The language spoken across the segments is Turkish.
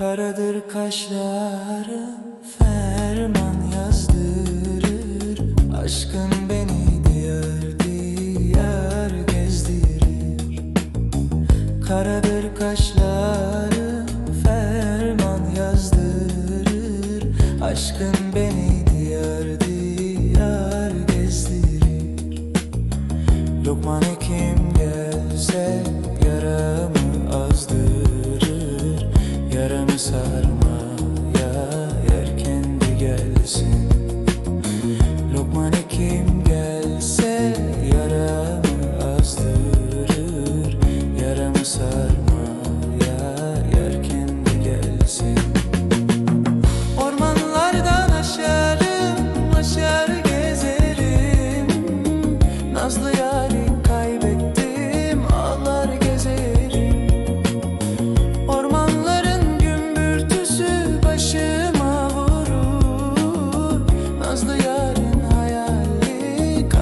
Karadır kaşlarım ferman yazdırır. Aşkın beni diyar diyar gezdirir. Karadır kaşlarım ferman yazdırır. Aşkın beni diyar diyar gezdirir. Lokman hekim gelse yaramı azdırır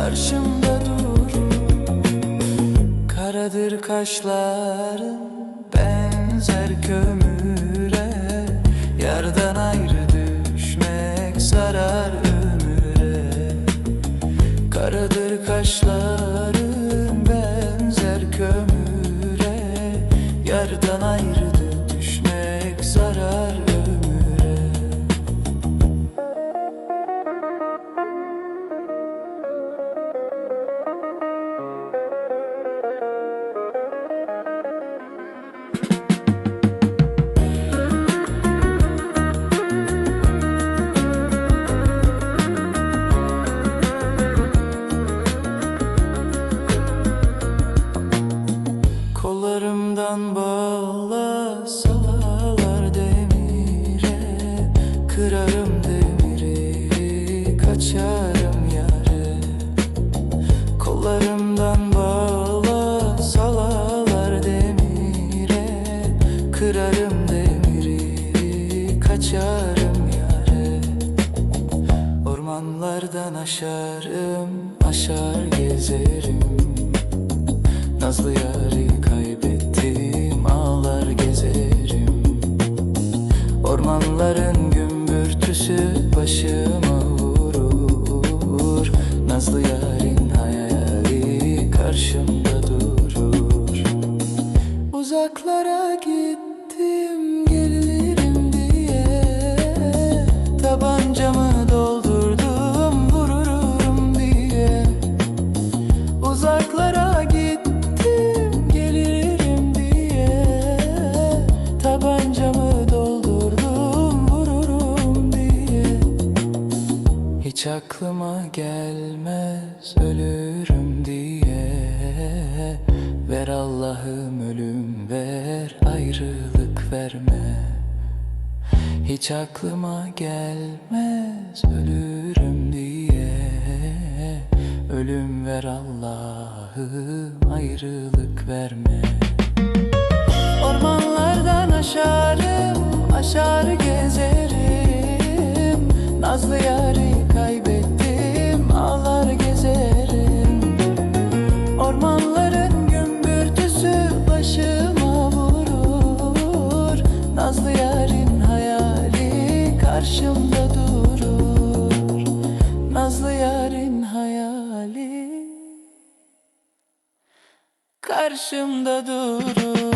karşımda durur Karadır kaşlarım benzer kömüre Kırarım demiri kaçarım yare Kollarımdan bağla salalar demire. Kırarım demiri kaçarım yare Ormanlardan aşarım aşar gezerim. Nazlı yari kaybettim ağlar gezerim. Ormanların gümbürtüsü başıma vurur. Nazlı yarın hayali karşımda durur. Uzaklara gittim Hiç aklıma gelmez ölürüm diye. Ver Allah'ım ölüm ver ayrılık verme. Hiç aklıma gelmez ölürüm diye. Ölüm ver Allah'ım ayrılık verme. Ormanlardan aşarım aşar gezerim. Nazlı yarı karşımda durur